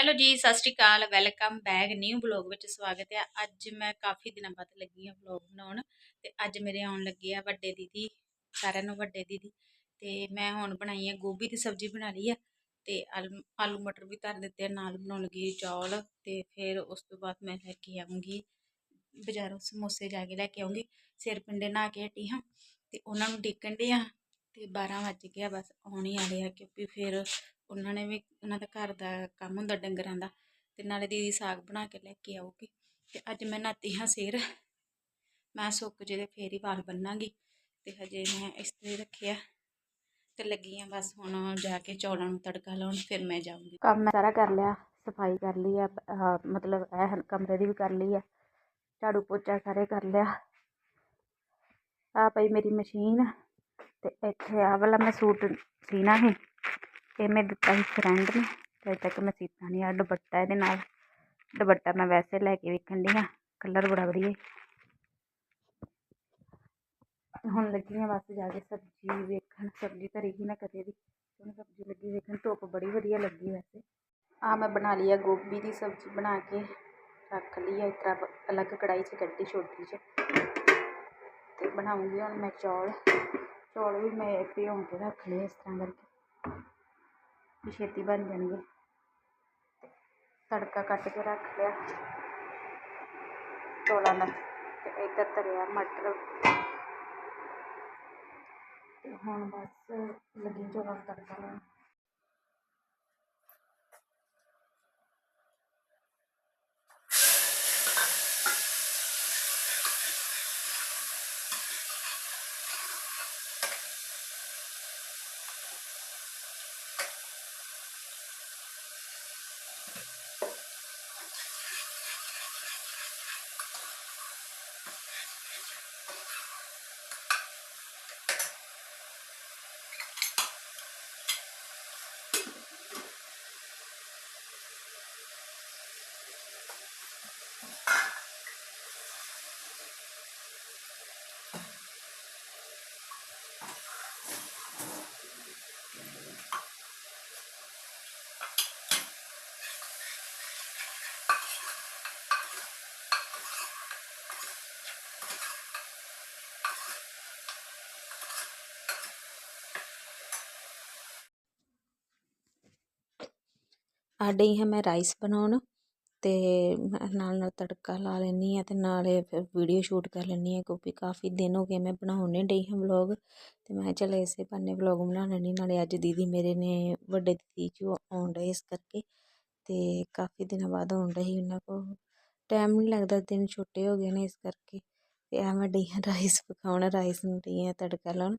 Hello ji, Sat Sri Akal, welcome back, new blog ਵਿੱਚ ਸਵਾਗਤ ਹੈ। ਅੱਜ ਮੈਂ ਕਾਫੀ ਦਿਨਾਂ ਬਾਅਦ ਲੱਗੀ ਹਾਂ ਬਲੌਗ ਬਣਾਉਣ ਤੇ ਅੱਜ ਮੇਰੇ ਆਉਣ ਲੱਗੇ ਆ ਵੱਡੇ ਦੀਦੀ, ਸਾਰਿਆਂ ਨੂੰ ਵੱਡੇ ਦੀਦੀ ਤੇ ਮੈਂ ਹੁਣ ਬਣਾਈ ਹੈ ਗੋਭੀ ਦੀ ਸਬਜ਼ੀ ਬਣਾ ਲਈ ਆ ਤੇ ਆਲੂ ਆਲੂ ਮਟਰ ਵੀ ਧਰ ਦਿੱਤੇ ਆ, ਨਾਲ ਬਣਾਉਣ ਲੱਗੀ ਚੌਲ ਤੇ ਫਿਰ ਉਸ ਤੋਂ ਬਾਅਦ ਮੈਂ ਲੈ ਕੇ ਆਉਂਗੀ ਬਾਜ਼ਾਰੋਂ ਸਮੋਸੇ ਜਾ ਕੇ ਲੈ ਕੇ ਆਉਂਗੀ ਸਿਰ ਪਿੰਡੇ ਨਹਾ ਕੇ ਹਟੀ ਹਾਂ ਤੇ ਉਹਨਾਂ ਨੂੰ ਡਿੱਕਣ ਦੇ ਆ ਤੇ 12 ਵੱਜ ਗਿਆ ਬਸ ਆਉਣ ਹੀ ਵਾਲੇ ਆ ਕਿਉਂਕਿ ਫਿਰ ਉਹਨਾਂ ਨੇ ਵੀ ਉਹਨਾਂ ਦਾ ਘਰ ਦਾ ਕੰਮ ਹੁੰਦਾ ਡੰਗਰਾਂ ਦਾ ਤੇ ਨਾਲੇ ਦੀਦੀ ਸਾਗ ਬਣਾ ਕੇ ਲੈ ਕੇ ਆਊਗੀ ਤੇ ਅੱਜ ਮੈਂ ਨਾਤੀ ਹਾਂ ਸਿਰ ਮੈਂ ਸੁੱਕ ਜੇ ਤੇ ਫੇਰ ਹੀ ਵਾਲ ਬੰਨਾਂਗੀ ਤੇ ਹਜੇ ਮੈਂ ਇਸ ਤੇ ਰੱਖਿਆ ਤੇ ਲੱਗੀ ਆ ਬਸ ਹੁਣ ਜਾ ਕੇ ਚੌਲਾਂ ਨੂੰ ਤੜਕਾ ਲਾਉਣ ਫਿਰ ਮੈਂ ਜਾਊਂਗੀ। ਕੰਮ ਮੈਂ ਸਾਰਾ ਕਰ ਲਿਆ, ਸਫ਼ਾਈ ਕਰ ਲਈ ਆ ਮਤਲਬ ਇਹ ਕਮਰੇ ਦੀ ਵੀ ਕਰ ਲਈ ਆ, ਝਾੜੂ ਪੋਚਾ ਸਾਰੇ ਕਰ ਲਿਆ। ਆ ਪਈ ਮੇਰੀ ਮਸ਼ੀਨ ਤੇ ਇੱਥੇ ਆ ਵਾਲਾ ਮੈਂ ਸੂਟ ਸੀਣਾ ਸੀ। ਇਹ ਮੈਂ ਦਿੱਤਾ ਸੀ ਫਰੈਂਡ ਨੇ। ਤੇ ਅਜੇ ਤੱਕ ਮੈਂ ਸੀਤਾ ਨਹੀਂ ਆ ਦੁਪੱਟਾ ਇਹਦੇ ਨਾਲ। ਦੁਪੱਟਾ ਮੈਂ ਵੈਸੇ ਲੈ ਕੇ ਵੇਖਣ ਦੀ ਆ ਕਲਰ ਬੜਾ ਵਧੀਆ ਈ। ਹੁਣ ਲੱਗੀ ਆ ਬਸ ਜਾ ਕੇ ਸਬਜ਼ੀ ਵੇਖਣ, ਸਬਜ਼ੀ ਧਰੀ ਸੀ ਨਾ ਕਦੇ ਦੀ ਹੁਣ ਸਬਜ਼ੀ ਲੱਗੀ ਵੇਖਣ, ਧੁੱਪ ਬੜੀ ਵਧੀਆ ਲੱਗੀ ਵੈਸੇ। ਆ ਮੈਂ ਬਣਾ ਲਈ ਆ ਗੋਭੀ ਦੀ ਸਬਜ਼ੀ ਬਣਾ ਕੇ, ਰੱਖ ਲਈ ਆ, ਇਸ ਤਰ੍ਹਾਂ ਅਲੱਗ ਕੜਾਈ 'ਚ ਕੱਢੀ ਛੋਟੀ 'ਚ ਤੇ ਬਣਾਉਂਗੀ ਹੁਣ ਮੈਂ ਚੌਲ। ਚੌਲ ਵੀ ਮੈਂ ਭਿਉਂ ਕੇ ਰੱਖ ਲਏ ਇਸ ਤਰ੍ਹਾਂ ਕਰਕੇ। ਵੀ ਛੇਤੀ ਬਣ ਜਾਣਗੇ ਤੜਕਾ ਕੱਟ ਕੇ ਰੱਖ ਲਿਆ ਚੌਲਾਂ ਦਾ ਤੇ ਇੱਧਰ ਧਰਿਆ ਮਟਰ ਤੇ ਹੁਣ ਬਸ ਲੱਗੀ ਚੌਲਾਂ ਨੂੰ ਤੜਕਾ ਲਾਉਣ ਆ ਡਈ ਹਾਂ ਮੈਂ ਰਾਈਸ ਬਣਾਉਣ ਤੇ ਨਾਲ ਨਾਲ ਤੜਕਾ ਲਾ ਲੈਂਦੀ ਹਾਂ ਤੇ ਨਾਲੇ ਫਿਰ ਵੀਡੀਓ ਸ਼ੂਟ ਕਰ ਲੈਂਦੀ ਹਾਂ ਕਿਉਂਕਿ ਕਾਫੀ ਦਿਨ ਹੋ ਗਏ ਮੈਂ ਬਣਾਉਣੇ ਡਈ ਹਾਂ ਵਲੋਗ ਤੇ ਮੈਂ ਚਲ ਇਸੇ ਬੰਨੇ ਵਲੋਗ ਬਣਾ ਲੈਂਦੀ ਨਾਲੇ ਅੱਜ ਦੀਦੀ ਮੇਰੇ ਨੇ ਵੱਡੇ ਦੀਦੀ ਜੋ ਆਉਣ ਡਏ ਇਸ ਕਰਕੇ ਤੇ ਕਾਫੀ ਦਿਨਾਂ ਬਾਅਦ ਆਉਣ ਡਏ ਸੀ ਉਹਨਾਂ ਕੋਲ। ਟਾਈਮ ਨਹੀਂ ਲੱਗਦਾ, ਦਿਨ ਛੋਟੇ ਹੋ ਗਏ ਨੇ ਇਸ ਕਰਕੇ ਤੇ ਆ ਮੈਂ ਡਈ ਹਾਂ ਰਾਈਸ ਪਕਾਉਣ, ਰਾਈਸ ਨੂੰ ਡਈ ਹਾਂ ਤੜਕਾ ਲਾਉਣ।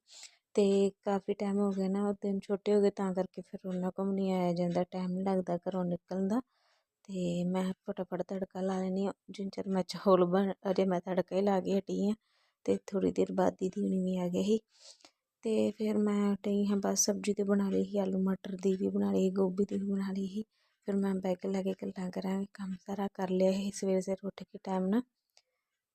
ਅਤੇ ਕਾਫੀ ਟਾਈਮ ਹੋ ਗਿਆ ਨਾ, ਉਹ ਦਿਨ ਛੋਟੇ ਹੋ ਗਏ ਤਾਂ ਕਰਕੇ ਫਿਰ ਉਹਨਾਂ ਕੋਲ ਨਹੀਂ ਆਇਆ ਜਾਂਦਾ ਟਾਈਮ ਨਹੀਂ ਲੱਗਦਾ ਘਰੋਂ ਨਿਕਲਣ ਦਾ। ਅਤੇ ਮੈਂ ਫਟਾਫਟ ਤੜਕਾ ਲਾ ਲੈਂਦੀ ਹਾਂ, ਜਿੰਨ ਚਿਰ ਮੈਂ ਚੌਲ ਬਣ, ਅਜੇ ਮੈਂ ਤੜਕਾ ਹੀ ਲਾ ਕੇ ਹਟੀ ਹਾਂ ਅਤੇ ਥੋੜ੍ਹੀ ਦੇਰ ਬਾਅਦ ਦੀਦੀ ਹੁਣੀ ਵੀ ਆ ਗਏ ਸੀ। ਅਤੇ ਫਿਰ ਮੈਂ ਡਈ ਹਾਂ ਬਸ ਸਬਜ਼ੀ ਤੇ ਬਣਾ ਲਈ ਸੀ, ਆਲੂ ਮਟਰ ਦੀ ਵੀ ਬਣਾ ਲਈ, ਗੋਭੀ ਦੀ ਵੀ ਬਣਾ ਲਈ ਸੀ। ਫਿਰ ਮੈਂ ਬੈਗ ਲੈ ਕੇ ਗੱਲਾਂ ਕਰਾਂਗੇ, ਕੰਮ ਸਾਰਾ ਕਰ ਲਿਆ ਸੀ ਸਵੇਰੇ ਸਵੇਰੇ ਉੱਠ ਕੇ ਟਾਈਮ ਨਾਲ।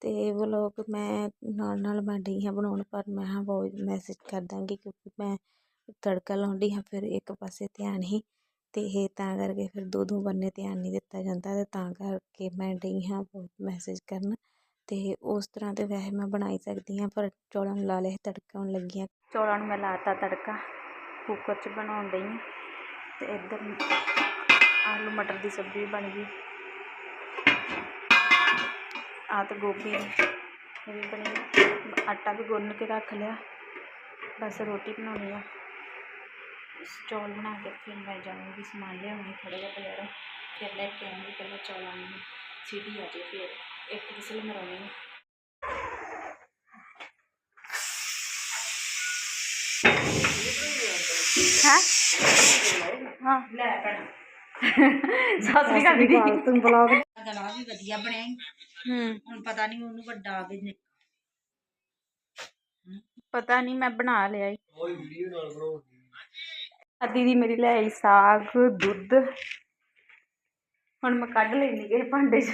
ਤੇ ਵਲੋਗ ਮੈਂ ਨਾਲ ਨਾਲ ਮੈਂ ਡਈ ਹਾਂ ਬਣਾਉਣ, ਪਰ ਮੈਂ ਹਾਂ ਵੋਇਸ ਮੈਸੇਜ ਕਰ ਦਾਂਗੀ ਕਿਉਂਕਿ ਮੈਂ ਤੜਕਾ ਲਾਉਂਦੀ ਹਾਂ ਫਿਰ ਇੱਕ ਪਾਸੇ ਧਿਆਨ ਹੀ ਅਤੇ ਇਹ ਤਾਂ ਕਰਕੇ ਫਿਰ ਦੋ ਦੋ ਬੰਨੇ ਧਿਆਨ ਨਹੀਂ ਦਿੱਤਾ ਜਾਂਦਾ ਅਤੇ ਤਾਂ ਕਰਕੇ ਮੈਂ ਡਈ ਹਾਂ ਵੋਇਸ ਮੈਸੇਜ ਕਰਨ ਅਤੇ ਉਸ ਤਰ੍ਹਾਂ ਤਾਂ ਵੈਸੇ ਮੈਂ ਬਣਾ ਹੀ ਸਕਦੀ ਹਾਂ, ਪਰ ਚੌਲਾਂ ਨੂੰ ਲਾ ਲਿਆ ਤੜਕਾ ਹੁਣ ਲੱਗੀਆਂ। ਚੌਲਾਂ ਨੂੰ ਮੈਂ ਲਾਤਾ ਤੜਕਾ ਕੁੱਕਰ 'ਚ ਬਣਾਉਣ ਡਈ ਹਾਂ ਅਤੇ ਇੱਧਰ ਆਲੂ ਮਟਰ ਦੀ ਸਬਜ਼ੀ ਬਣ ਗਈ। ਆ ਤੇ ਗੋਭੀ ਇਹ ਵੀ ਬਣੀ ਆਟਾ ਵੀ ਗੁੰਨ ਕੇ ਰੱਖ ਲਿਆ। ਬਸ ਰੋਟੀ ਬਣਾਉਣੀ ਆ। ਚੌਲ ਬਣਾ ਕੇ ਫਿਰ ਮੈਂ ਜਾਵਾਂਗੀ ਸਮਾਨ ਲਿਆਉਣੀ ਥੋੜ੍ਹਾ ਜਿਹਾ ਬਜ਼ਾਰੋਂ। ਫਿਰ ਲੈ ਕੇ ਆਉਂਗੀ ਪਹਿਲਾਂ ਚੌਲਾਂ ਨੂੰ। ਸੀਟੀ ਆ ਜੇ ਫਿਰ। ਇੱਕ ਵਿਸਲ ਮਰਾਉਣੀ ਆ। ਹਾਂ? ਹਾਂ। ਲੈ ਭੈਣ। ਸਤਿ ਸ੍ਰੀ ਅਕਾਲ ਦੀਦੀ। ਵੀ। ਹੂੰ। ਹੁਣ ਪਤਾ ਨਹੀਂ ਉਹਨੂੰ ਵੱਡਾ ਆਵੇ ਨੇ ਪਤਾ ਨਹੀਂ ਮੈਂ ਬਣਾ ਲਿਆ ਈ। ਆ ਦੀਦੀ ਮੇਰੀ ਲੈ ਆਈ ਸਾਗ ਦੁੱਧ। ਹੁਣ ਮੈਂ ਕੱਢ ਲੈਣੀ ਕਿਸੇ ਭਾਂਡੇ 'ਚ।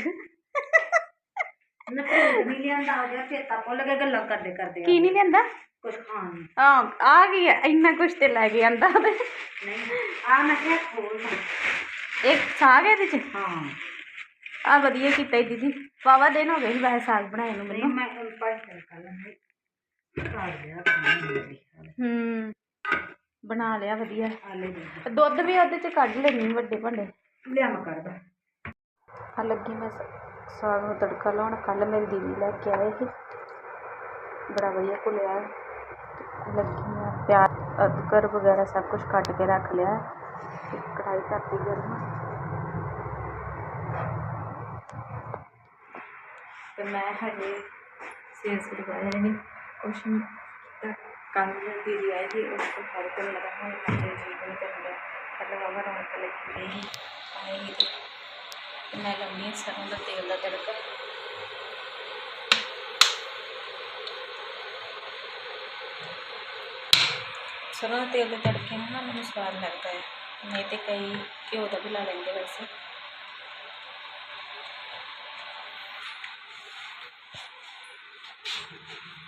ਨਾ ਭੇਤ ਨਹੀਂ ਲਿਆਂਦਾ ਹੋ ਗਿਆ ਚੇਤਾ ਭੁੱਲ ਗਿਆ ਗੱਲਾਂ ਕਰਦੇ ਕਰਦੇ ਕੀ ਨਹੀਂ ਲੈਂਦਾ ਕੁਝ ਖਾਣ ਨੂੰ। ਹਾਂ ਆ ਗਈ ਆ, ਇੰਨਾ ਕੁਛ ਤੇ ਲੈ ਕੇ ਆਂਦਾ। ਤੇ ਨਹੀਂ ਆ ਮੈਂ ਕਿਹਾ ਖੋਲ। ਨਾ ਇੱਕ ਸਾਗ ਇਹਦੇ ਚ? ਹਾਂ। ਆ ਵਧੀਆ ਕੀਤਾ ਈ ਦੀਦੀ। ਵਾਵਾ ਦਿਨ ਹੋ ਗਏ ਸੀ ਵੈਸੇ ਸਾਗ ਬਣਾਏ ਨੂੰ ਮੈਨੂੰ। ਮੈਂ ਪਾਈ ਲਾਂਗੀ ਗਿਆ ਹੂੰ। ਬਣਾ ਲਿਆ ਵਧੀਆ। ਆਲੇ ਦੇ ਦੁੱਧ ਵੀ ਉਹਦੇ ਚ ਕੱਢ ਲੈਣੀ ਵੱਡੇ ਭਾਂਡੇ। ਲਿਆ ਮੈਂ ਕਰਦਾ ਆ ਲੱਗੀ ਮੈਂ ਸ- ਸਾਗ ਨੂੰ ਤੜਕਾ ਲਾਉਣ। ਕੱਲ ਮੇਰੀ ਦੀਦੀ ਲੈ ਕੇ ਆਏ ਸੀ। ਬੜਾ ਵਧੀਆ ਘੁਲਿਆ। ਤੇ ਲੱਗੀ ਮੈਂ ਪਿਆਜ਼ ਅਦਰਕ ਵਗੈਰਾ ਸਭ ਕੁਝ ਕੱਟ ਕੇ ਰੱਖ ਲਿਆ। ਤੇ ਕੜਾਈ ਧਰਤੀ ਗਰਮ। ਤੇ ਮੈਂ ਹਜੇ ਸਿਰ ਸਿਰ ਵਾਲੇ ਨਹੀਂ ਕੁਛ ਨਹੀਂ ਕੀਤਾ। ਕੱਲ ਦੀਦੀ ਆਈ ਉਸ ਤੋਂ ਬਾਅਦ ਤੇ ਮੇਰਾ ਹੁਣ ਮੈਂ ਜੀ ਨਹੀਂ ਕਰਦਾ ਕੱਲ ਬਾਬਾ ਰੌਣਕ ਲੱਗੀ ਰਹੀ ਸੀ ਤੇ ਮੈਂ ਲਾਉਂਦੀ ਹਾਂ, ਸਰੋਂ ਦਾ ਤੇਲ ਦਾ ਤੜਕਾ। ਸਰੋਂ ਦੇ ਤੇਲ ਦੇ ਤੜਕੇ ਨਾਲ ਨਾ ਮੈਨੂੰ ਸਵਾਦ ਲੱਗਦਾ ਹੈ। ਨਹੀਂ ਤੇ ਕਈ ਘਿਓ ਦਾ ਵੀ ਲਾ ਲੈਂਦੇ ਵੈਸੇ।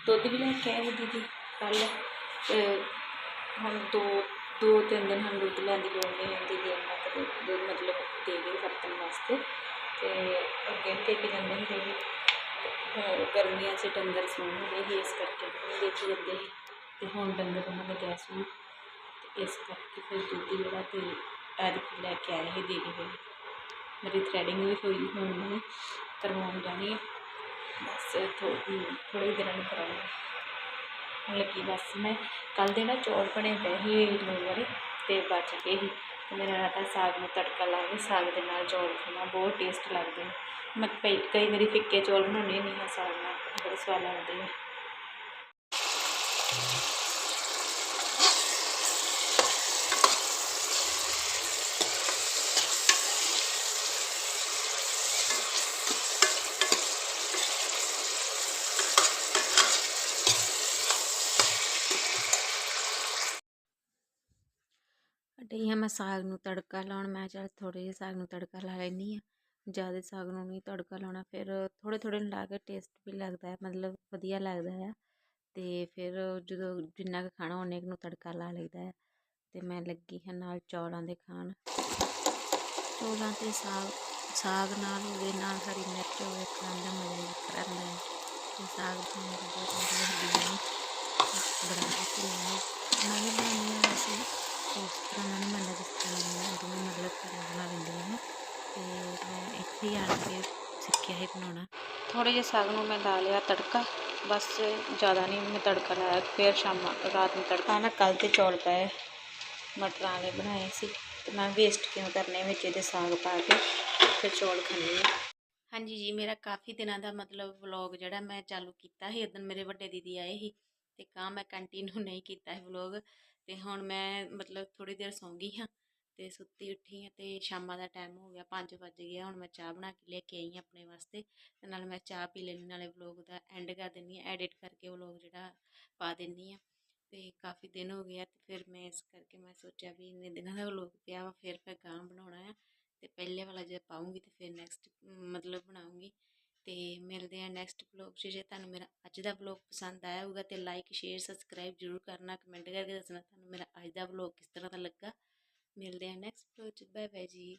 ਦੁੱਧ ਵੀ ਲੈ ਕੇ ਆਏ ਸੀ ਦੀਦੀ ਕੱਲ੍ਹ ਹੁਣ ਦੋ ਦੋ ਤਿੰਨ ਦਿਨ ਹੁਣ ਦੁੱਧ ਲੈਣ ਦੀ ਲੋੜ ਨਹੀਂ ਹੁੰਦੀ ਵੀ ਇੰਨਾ ਕੁ ਦੁੱਧ ਮਤਲਬ ਦੇ ਗਏ ਵਰਤਣ ਵਾਸਤੇ। ਤੇ ਅੱਗੇ ਵੀ ਦੇ ਕੇ ਜਾਂਦੇ ਹੁੰਦੇ ਸੀ, ਤੇ ਗਰਮੀਆਂ 'ਚ ਡੰਗਰ ਸੂਣਦੇ ਸੀ, ਇਸ ਕਰਕੇ ਨਹੀਂ ਜਾਂਦੇ ਸੀ, ਤੇ ਹੁਣ ਡੰਗਰ ਉਹਨਾਂ ਦੇ ਗੈਸ ਨੂੰ ਇਸ ਕਰਕੇ ਫਿਰ ਦੁੱਧ ਜਿਹੜਾ ਤੇ ਐਤਕੀ ਲੈ ਕੇ ਆਏ ਸੀ ਦੇ। ਗਏ ਮੇਰੀ ਥਰੈਡਿੰਗ ਵੀ ਹੋਈ, ਹੁਣ ਮੈਂ ਕਰਵਾਉਣ ਜਾਣੀ ਹੈ ਬਸ ਥੋ ਥੋੜ੍ਹੇ ਦਿਨਾਂ ਨੂੰ ਕਰਾਂਗੀ। ਹੁਣ ਲੱਗੀ ਬਸ ਮੈਂ ਕੱਲ੍ਹ ਦੇ ਨਾ ਚੌਲ ਬਣੇ ਪਏ ਸੀ ਲੂਣ ਵਾਲੇ ਤੇ ਬਚ ਗਏ ਸੀ ਤੇ ਮੇਰਾ ਰਾਤਾ ਸਾਗ ਨੂੰ ਤੜਕਾ ਲਾ ਕੇ ਸਾਗ ਦੇ ਨਾਲ ਚੌਲ ਖਾਣਾ, ਬਹੁਤ ਟੇਸਟ ਲੱਗਦੇ ਨੇ ਮੈਂ ਕਈ ਕਈ ਵਾਰੀ ਫਿੱਕੇ ਚੌਲ ਬਣਾਉਂਦੀ ਨਹੀਂ ਹਾਂ ਸਾਗ ਨਾਲ, ਬੜੇ ਸਵਾਦ ਲੱਗਦੇ ਨੇ ਡਈ ਹਾਂ ਮੈਂ ਸਾਗ ਨੂੰ ਤੜਕਾ ਲਾਉਣ, ਮੈਂ ਚੱਲ ਥੋੜ੍ਹੇ ਜਿਹੇ ਸਾਗ ਨੂੰ ਤੜਕਾ ਲਾ ਲੈਂਦੀ ਹਾਂ। ਜ਼ਿਆਦਾ ਸਾਗ ਨੂੰ ਨਹੀਂ ਤੜਕਾ ਲਾਉਣਾ, ਫਿਰ ਥੋੜ੍ਹੇ ਥੋੜ੍ਹੇ ਨੂੰ ਲਾ ਕੇ ਟੇਸਟ ਵੀ ਲੱਗਦਾ ਹੈ, ਮਤਲਬ ਵਧੀਆ ਲੱਗਦਾ ਹੈ। ਅਤੇ ਫਿਰ ਜਦੋਂ ਜਿੰਨਾ ਕੁ ਖਾਣਾ, ਓਨੇ ਕੁ ਨੂੰ ਤੜਕਾ ਲਾ ਲਈਦਾ ਹੈ। ਅਤੇ ਮੈਂ ਲੱਗੀ ਹਾਂ ਨਾਲ ਚੌਲਾਂ ਦੇ ਖਾਣ। ਚੌਲਾਂ ਅਤੇ ਸਾਗ ਸਾਗ ਨਾਲ ਹੋਵੇ ਨਾਲ ਹਰੀ ਮਿਰਚ ਹੋਵੇ ਖਾਣ ਦਾ ਮਜ਼ਾ ਹੀ ਵੱਖਰਾ ਹੁੰਦਾ ਹੈ। ਅਤੇ ਸਾਗ ਖਾਣ ਦਾ ਬਹੁਤ ਵਧੀਆ ਹੱਡੀਆਂ ਨੂੰ ਬੜਾ ਵਧੀਆ ਮੈਂ ਵੀ ਨਹੀਂ ਬਣਦਾ ਜਿਸ ਤਰ੍ਹਾਂ ਬਣਾਉਂਦੀਆਂ ਮਤਲਬ ਘਰ ਬਣਾ ਲੈਂਦੀਆਂ ਨੇ। ਅਤੇ ਮੈਂ ਇੱਥੇ ਹੀ ਆਣ ਕੇ ਸਿੱਖਿਆ ਹੈ ਬਣਾਉਣਾ। ਥੋੜ੍ਹੇ ਜਿਹੇ ਸਾਗ ਨੂੰ ਮੈਂ ਲਾ ਲਿਆ ਤੜਕਾ ਬਸ ਜ਼ਿਆਦਾ ਨਹੀਂ ਮੈਂ ਤੜਕਾ ਲਾਇਆ ਫਿਰ ਸ਼ਾਮਾਂ ਰਾਤ ਨੂੰ ਤੜਕਾ। ਨਾ ਕੱਲ੍ਹ ਤੇ ਚੌਲ ਪਏ ਮਟਰਾਂ ਵਾਲੇ ਬਣਾਏ ਸੀ। ਤੇ ਮੈਂ ਵੇਸਟ ਕਿਉਂ ਕਰਨੇ ਵਿੱਚ ਇਹਦੇ ਸਾਗ ਪਾ ਕੇ ਫਿਰ ਚੌਲ ਖਾਂਦੀ ਹਾਂ। ਹਾਂਜੀ ਜੀ ਮੇਰਾ ਕਾਫੀ ਦਿਨਾਂ ਦਾ ਮਤਲਬ ਵਲੌਗ ਜਿਹੜਾ ਮੈਂ ਚਾਲੂ ਕੀਤਾ ਸੀ ਉਦੋਂ ਮੇਰੇ ਵੱਡੇ ਦੀਦੀ ਆਏ ਸੀ। ਤੇ ਕਾਂ ਮੈਂ ਕੰਟੀਨਿਊ ਨਹੀਂ ਕੀਤਾ ਹੈ ਵਲੌਗ ਤੇ ਹੁਣ ਮੈਂ ਮਤਲਬ ਥੋੜੀ ਦੇਰ ਸੌਂ ਗਈ ਹਾਂ ਤੇ ਸੁੱਤੀ ਉੱਠੀ ਹਾਂ ਤੇ ਸ਼ਾਮਾਂ ਦਾ ਟਾਈਮ ਹੋ ਗਿਆ 5 ਵੱਜ ਗਿਆ ਹੁਣ ਮੈਂ ਚਾਹ ਬਣਾ ਕੇ ਲੈ ਕੇ ਆਈ ਹਾਂ ਆਪਣੇ ਵਾਸਤੇ ਤੇ ਨਾਲ ਮੈਂ ਚਾਹ ਪੀ ਲੈਣੀ ਨਾਲੇ ਵਲੌਗ ਦਾ ਐਂਡ ਕਰ ਦਿੰਦੀ ਹਾਂ ਐਡਿਟ ਕਰਕੇ ਵਲੌਗ ਜਿਹੜਾ ਪਾ ਦਿੰਦੀ ਹਾਂ ਤੇ ਕਾਫੀ ਦਿਨ ਹੋ ਗਿਆ ਤੇ ਫਿਰ ਮੈਂ ਇਸ ਕਰਕੇ ਮੈਂ ਸੋਚਿਆ ਵੀ ਇੰਨੇ ਦਿਨਾਂ ਦਾ ਵਲੌਗ ਪਿਆ ਵਾ, ਫਿਰ ਮੈਂ ਗਾਂ ਬਣਾਉਣਾ ਆ ਤੇ ਪਹਿਲੇ ਵਾਲਾ ਜੇ ਪਾਉਂਗੀ ਤੇ ਫਿਰ ਨੈਕਸਟ ਮਤਲਬ ਬਣਾਉਂਗੀ ਤੇ ਮਿਲਦੇ ਆ ਨੈਕਸਟ ਵਲੌਗ 'ਚ, ਜੇ ਤੁਹਾਨੂੰ ਮੇਰਾ ਅੱਜ ਦਾ ਵਲੌਗ ਪਸੰਦ ਆਇਆ ਹੋਊਗਾ ਤੇ ਲਾਈਕ ਸ਼ੇਅਰ ਸਬਸਕ੍ਰਾਈਬ ਜ਼ਰੂਰ ਕਰਨਾ ਕਮੈਂਟ ਕਰਕੇ ਦੱਸਣਾ ਤੁਹਾਨੂੰ ਮੇਰਾ ਅੱਜ ਦਾ ਵਲੌਗ ਕਿਸ ਤਰ੍ਹਾਂ ਦਾ ਲੱਗਾ। ਮਿਲਦੇ ਆ ਨੈਕਸਟ ਵਲੌਗ 'ਚ ਬਾਏ ਬਾਏ ਜੀ।